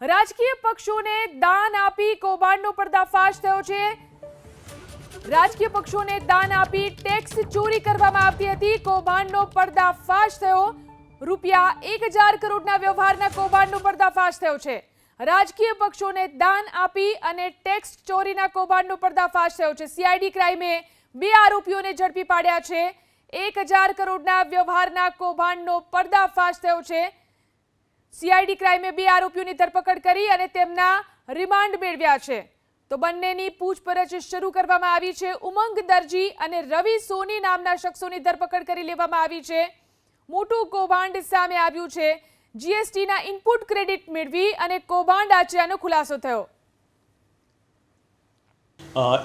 રાજકીય પક્ષોને દાન આપી કૌભાંડનો પર્દાફાશ થયો છે. રાજકીય પક્ષોને દાન આપી ટેક્સ ચોરી કરવામાં આવતી હતી. કૌભાંડનો પર્દાફાશ થયો. રૂપિયા એક હજાર કરોડના વ્યવહારના કૌભાંડનો પર્દાફાશ થયો છે. રાજકીય પક્ષોને દાન આપી અને ટેક્સ ચોરીના કૌભાંડનો પર્દાફાશ થયો છે. સીઆઈડી ક્રાઇમે બે આરોપીઓને ઝડપી પાડ્યા છે. એક હજાર કરોડના વ્યવહારના કૌભાંડનો પર્દાફાશ થયો છે. સીઆઈડી ક્રાઇમે બે આરોપીઓની ધરપકડ કરી અને તેમના રિમાન્ડ મેળવ્યા છે. તો બંનેની પૂછપરછ શરૂ કરવામાં આવી છે. ઉમંગ દરજી અને રવિ સોની નામના શખ્સોની ધરપકડ કરી લેવામાં આવી છે. મોટું કૌભાંડ સામે આવ્યું છે. જીએસટીના ઇનપુટ ક્રેડિટ મેળવી અને કૌભાંડ આચર્યાનો ખુલાસો થયો.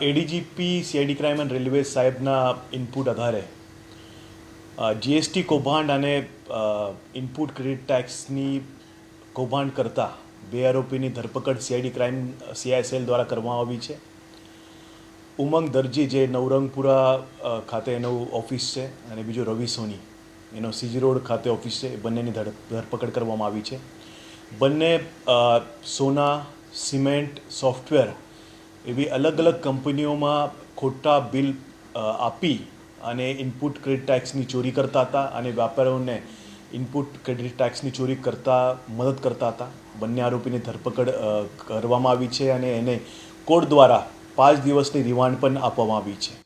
ADGP, CID crime and railway સાહેબના ઇનપુટ આધારે જીએસટી કૌભાંડ અને ઇનપુટ ક્રેડિટ ટેક્સની કૌભાંડ કરતા બે આરોપીની ધરપકડ સીઆઈડી ક્રાઇમ સીઆઈએસએલ દ્વારા કરવામાં આવી છે. ઉમંગ દરજી જે નવરંગપુરા ખાતે એનું ઓફિસ છે અને બીજો રવિ સોની, એનો સીજી રોડ ખાતે ઓફિસ છે, એ બંનેની ધર, ધરપકડ કરવામાં આવી છે. બંને સોના, સિમેન્ટ, સોફ્ટવેર એવી અલગ અલગ કંપનીઓમાં ખોટા બિલ આપી અને ઇનપુટ ક્રેડિટ ટેક્સની ચોરી કરતા હતા અને વેપારીઓને ઇનપુટ ક્રેડિટ ટેક્સની ચોરી કરતા, મદદ કરતા હતા. બંને આરોપીની ધરપકડ કરવામાં આવી છે અને એને કોર્ટ દ્વારા પાંચ દિવસની રિમાન્ડ પણ આપવામાં આવી છે.